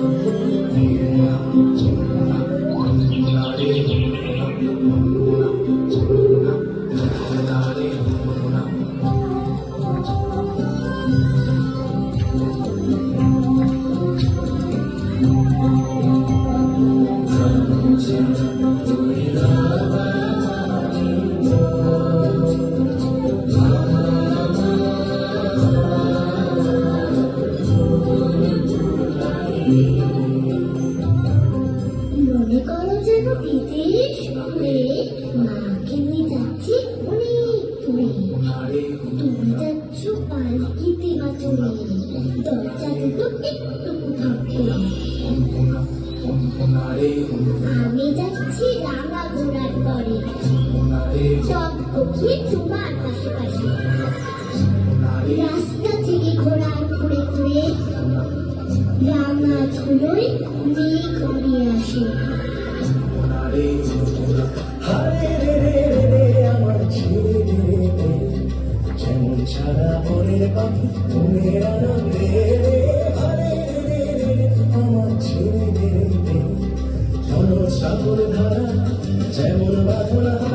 Lord. Konkona Konkona রে আমি যাচ্ছি রাঙা ঘোড়ার পরে কনকনা রে সব পক্ষী তোমার আশেপাশে রাস্তা থেকে ঘোড়ার ঘুরে ঘুরে রাঙা ধুলোয় মেয়ে ছাড়া পরে বাবু তুমি আনন্দে। Se murió la ciudad.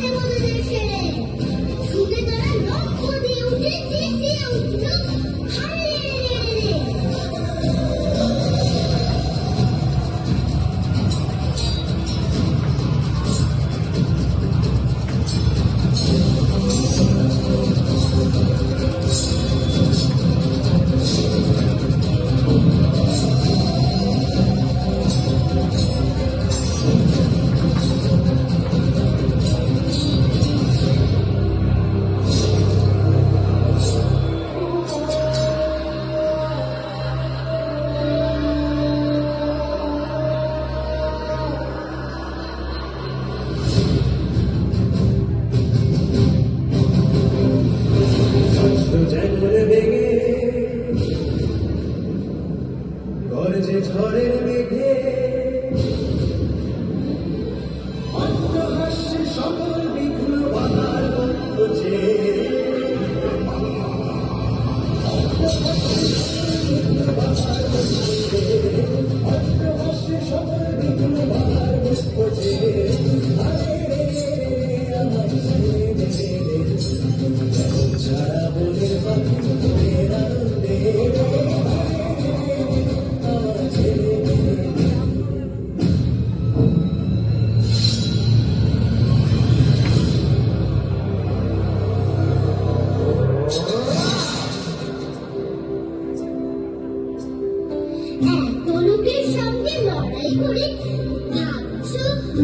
Thank you.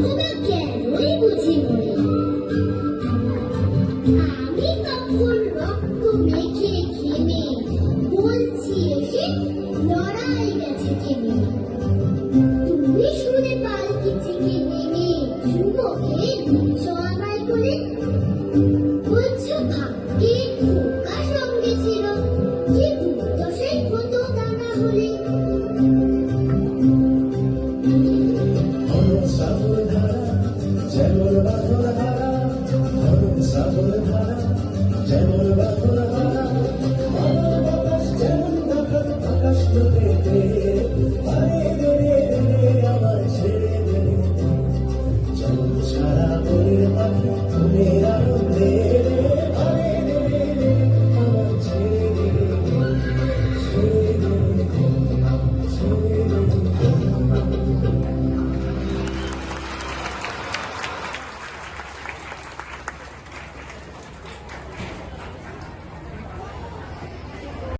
Look at Tell